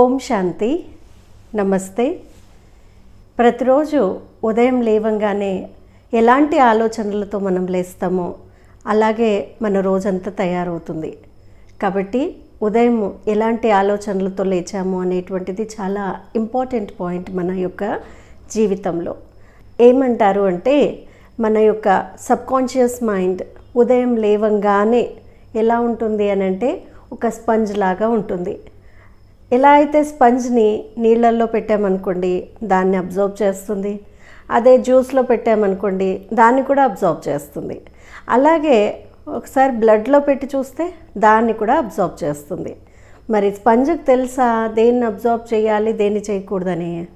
ఓం శాంతి నమస్తే. ప్రతిరోజు ఉదయం లేవంగానే ఎలాంటి ఆలోచనలతో మనం లేస్తామో అలాగే మన రోజంతా తయారవుతుంది. కాబట్టి ఉదయం ఎలాంటి ఆలోచనలతో లేచాము అనేటువంటిది చాలా ఇంపార్టెంట్ పాయింట్ మన యొక్క జీవితంలో. ఏమంటారు అంటే మన యొక్క సబ్కాన్షియస్ మైండ్ ఉదయం లేవంగానే ఎలా ఉంటుంది అని అంటే ఒక స్పంజ్ లాగా ఉంటుంది. ఎలా అయితే స్పంజ్ని నీళ్ళల్లో పెట్టామనుకోండి దాన్ని అబ్జర్వ్ చేస్తుంది. అదే జ్యూస్లో పెట్టామనుకోండి దాన్ని కూడా అబ్జర్వ్ చేస్తుంది. అలాగే ఒకసారి బ్లడ్లో పెట్టి చూస్తే దాన్ని కూడా అబ్జర్వ్ చేస్తుంది. మరి స్పంజ్కి తెలుసా దేన్ని అబ్జర్వ్ చేయాలి దేన్ని చేయకూడదని?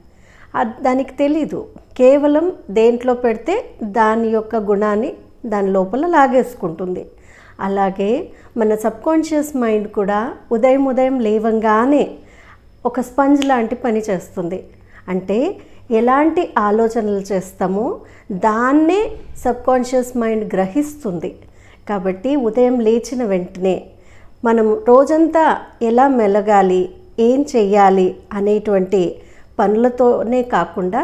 అది దానికి తెలీదు. కేవలం దేంట్లో పెడితే దాని యొక్క గుణాన్ని దాని లోపల లాగేసుకుంటుంది. అలాగే మన సబ్కాన్షియస్ మైండ్ కూడా ఉదయం ఉదయం లేవంగానే ఒక స్పంజ్ లాంటి పని చేస్తుంది. అంటే ఎలాంటి ఆలోచనలు చేస్తామో దాన్నే సబ్కాన్షియస్ మైండ్ గ్రహిస్తుంది. కాబట్టి ఉదయం లేచిన వెంటనే మనం రోజంతా ఎలా మెలగాలి ఏం చెయ్యాలి అనేటువంటి పనులతోనే కాకుండా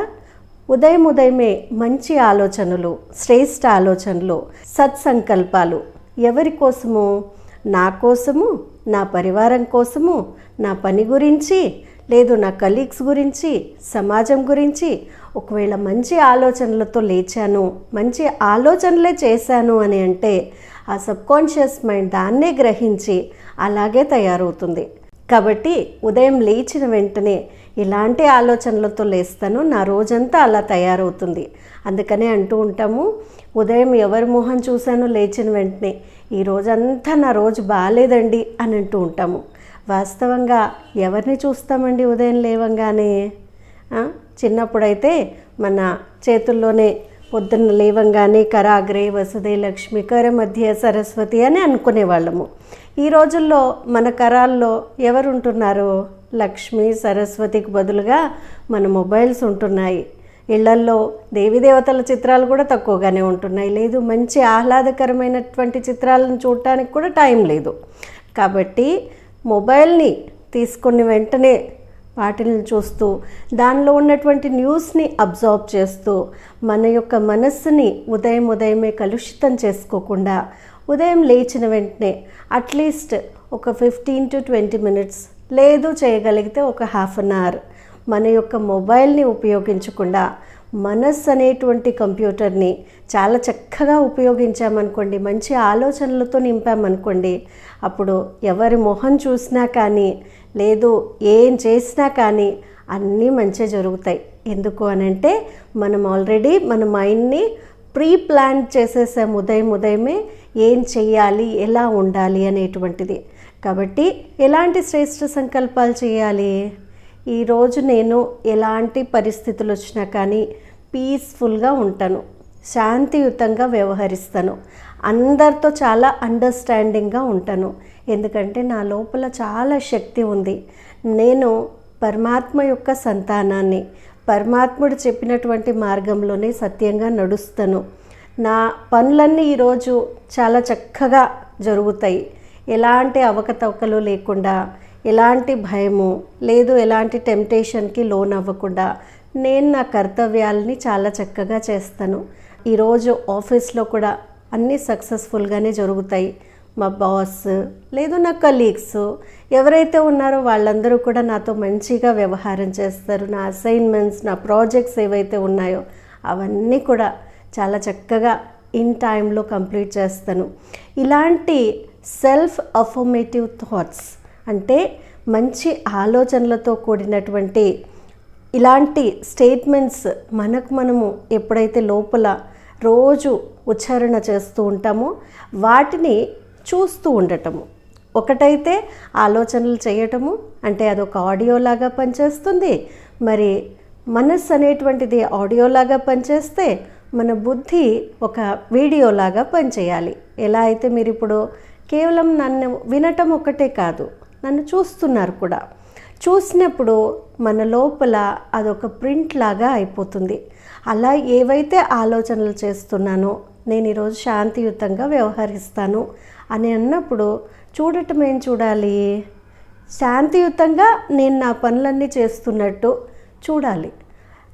ఉదయం ఉదయమే మంచి ఆలోచనలు శ్రేష్ఠ ఆలోచనలు సత్సంకల్పాలు ఎవరి కోసము? నా కోసము? నా పరివారం కోసము? నా పని గురించి? లేదు నా కలీగ్స్ గురించి? సమాజం గురించి? ఒకవేళ మంచి ఆలోచనలతో లేచాను మంచి ఆలోచనలే చేశాను అని అంటే ఆ సబ్కాన్షియస్ మైండ్ దాన్నే గ్రహించి అలాగే తయారవుతుంది. కాబట్టి ఉదయం లేచిన వెంటనే ఇలాంటి ఆలోచనలతో లేస్తాను. నా రోజంతా అలా తయారవుతుంది. అందుకనే అంటూ ఉంటాము ఉదయం ఎవరి మొహం చూశానో లేచిన వెంటనే ఈ రోజంతా నా రోజు బాగాలేదండి అని అంటూ ఉంటాము. వాస్తవంగా ఎవరిని చూస్తామండి ఉదయం లేవంగానే? చిన్నప్పుడైతే మన చేతుల్లోనే పొద్దున్న లేవంగానే కరాగ్రే వసుదే లక్ష్మి కర మధ్య సరస్వతి అని అనుకునేవాళ్ళము. ఈ రోజుల్లో మన కరాల్లో ఎవరు ఉంటున్నారు లక్ష్మి సరస్వతికి బదులుగా మన మొబైల్స్ ఉంటున్నాయి. ఇళ్ళల్లో దేవతల చిత్రాలు కూడా తక్కువగానే ఉంటున్నాయి. లేదు మంచి ఆహ్లాదకరమైనటువంటి చిత్రాలను చూడటానికి కూడా టైం లేదు. కాబట్టి మొబైల్ని తీసుకుని వెంటనే వాటిని చూస్తూ దానిలో ఉన్నటువంటి న్యూస్ని అబ్జర్వ్ చేస్తూ మన యొక్క మనస్సుని ఉదయం ఉదయమే కలుషితం చేసుకోకుండా ఉదయం లేచిన వెంటనే అట్లీస్ట్ ఒక ఫిఫ్టీన్ టు ట్వంటీ మినిట్స్ లేదు చేయగలిగితే ఒక హాఫ్ అన్ అవర్ మన యొక్క మొబైల్ని ఉపయోగించకుండా మనస్సు అనేటువంటి కంప్యూటర్ని చాలా చక్కగా ఉపయోగించామనుకోండి మంచి ఆలోచనలతో నింపామనుకోండి అప్పుడు ఎవరి మొహం చూసినా కానీ లేదు ఏం చేసినా కానీ అన్నీ మంచిగా జరుగుతాయి. ఎందుకు అనంటే మనం ఆల్రెడీ మన మైండ్ని ప్రీ ప్లాన్ చేసేసాం ఉదయం ఉదయమే ఏం చెయ్యాలి ఎలా ఉండాలి అనేటువంటిది. కాబట్టి ఎలాంటి శ్రేష్ఠ సంకల్పాలు చేయాలి? ఈరోజు నేను ఎలాంటి పరిస్థితులు వచ్చినా కానీ పీస్ఫుల్గా ఉంటాను. శాంతియుతంగా వ్యవహరిస్తాను. అందరితో చాలా అండర్స్టాండింగ్గా ఉంటాను. ఎందుకంటే నా లోపల చాలా శక్తి ఉంది. నేను పరమాత్మ యొక్క సంతానాన్ని పరమాత్ముడు చెప్పినటువంటి మార్గంలోనే సత్యంగా నడుస్తాను. నా పనులన్నీ ఈరోజు చాలా చక్కగా జరుగుతాయి. ఎలాంటి అవకతవకలు లేకుండా ఎలాంటి భయము లేదు ఎలాంటి టెంప్టేషన్కి లోన్ అవ్వకుండా నేను నా కర్తవ్యాలని చాలా చక్కగా చేస్తాను. ఈరోజు ఆఫీస్లో కూడా అన్నీ సక్సెస్ఫుల్గానే జరుగుతాయి. మా బాస్ లేదు నా కలీగ్స్ ఎవరైతే ఉన్నారో వాళ్ళందరూ కూడా నాతో మంచిగా వ్యవహారం చేస్తారు. నా అసైన్మెంట్స్ నా ప్రాజెక్ట్స్ ఏవైతే ఉన్నాయో అవన్నీ కూడా చాలా చక్కగా ఇన్ టైంలో కంప్లీట్ చేస్తాను. ఇలాంటి సెల్ఫ్ అఫర్మేటివ్ థాట్స్ అంటే మంచి ఆలోచనలతో కూడినటువంటి ఇలాంటి స్టేట్మెంట్స్ మనకు మనము ఎప్పుడైతే లోపల రోజు ఉచ్చారణ చేస్తూ ఉంటామో వాటిని చూస్తూ ఉండటము. ఒకటైతే ఆలోచనలు చేయటము అంటే అదొక ఆడియోలాగా పనిచేస్తుంది. మరి మనస్సు అనేటువంటిది ఆడియోలాగా పనిచేస్తే మన బుద్ధి ఒక వీడియోలాగా పనిచేయాలి. ఎలా అయితే మీరు ఇప్పుడు కేవలం నన్ను వినటం ఒకటే కాదు నన్ను చూస్తున్నారు కూడా. చూసినప్పుడు మన లోపల అదొక ప్రింట్ లాగా అయిపోతుంది. అలా ఏవైతే ఆలోచనలు చేస్తున్నానో నేను ఈరోజు శాంతియుతంగా వ్యవహరిస్తాను అని అన్నప్పుడు చూడటం ఏం చూడాలి? శాంతియుతంగా నేను నా పనులన్నీ చేస్తున్నట్టు చూడాలి.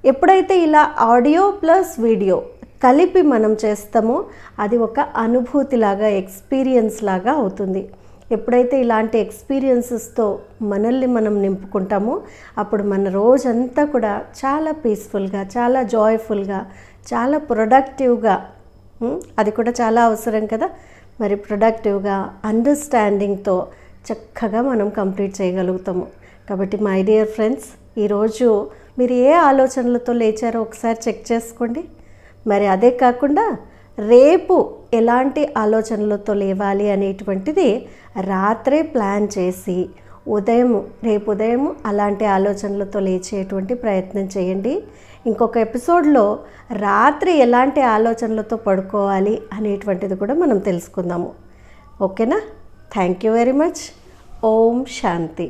ఎప్పుడైతే ఇలా ఆడియో ప్లస్ వీడియో కలిపి మనం చేస్తామో అది ఒక అనుభూతిలాగా ఎక్స్పీరియన్స్ లాగా అవుతుంది. ఎప్పుడైతే ఇలాంటి ఎక్స్పీరియన్సెస్తో మనల్ని మనం నింపుకుంటామో అప్పుడు మన రోజంతా కూడా చాలా పీస్ఫుల్గా చాలా జాయ్ఫుల్గా చాలా ప్రొడక్టివ్గా అది కూడా చాలా అవసరం కదా? మరి ప్రొడక్టివ్గా అండర్స్టాండింగ్తో చక్కగా మనం కంప్లీట్ చేయగలుగుతాము. కాబట్టి మై డియర్ ఫ్రెండ్స్ ఈరోజు మీరు ఏ ఆలోచనలతో లేచారో ఒకసారి చెక్ చేసుకోండి. మరి అదే కాకుండా రేపు ఎలాంటి ఆలోచనలతో లేవాలి అనేటువంటిది రాత్రే ప్లాన్ చేసి ఉదయం రేపు ఉదయం అలాంటి ఆలోచనలతో లేచేటువంటి ప్రయత్నం చేయండి. ఇంకొక ఎపిసోడ్లో రాత్రి ఎలాంటి ఆలోచనలతో పడుకోవాలి అనేటువంటిది కూడా మనం తెలుసుకుందాము. ఓకేనా? Thank you very much. Om Shanti.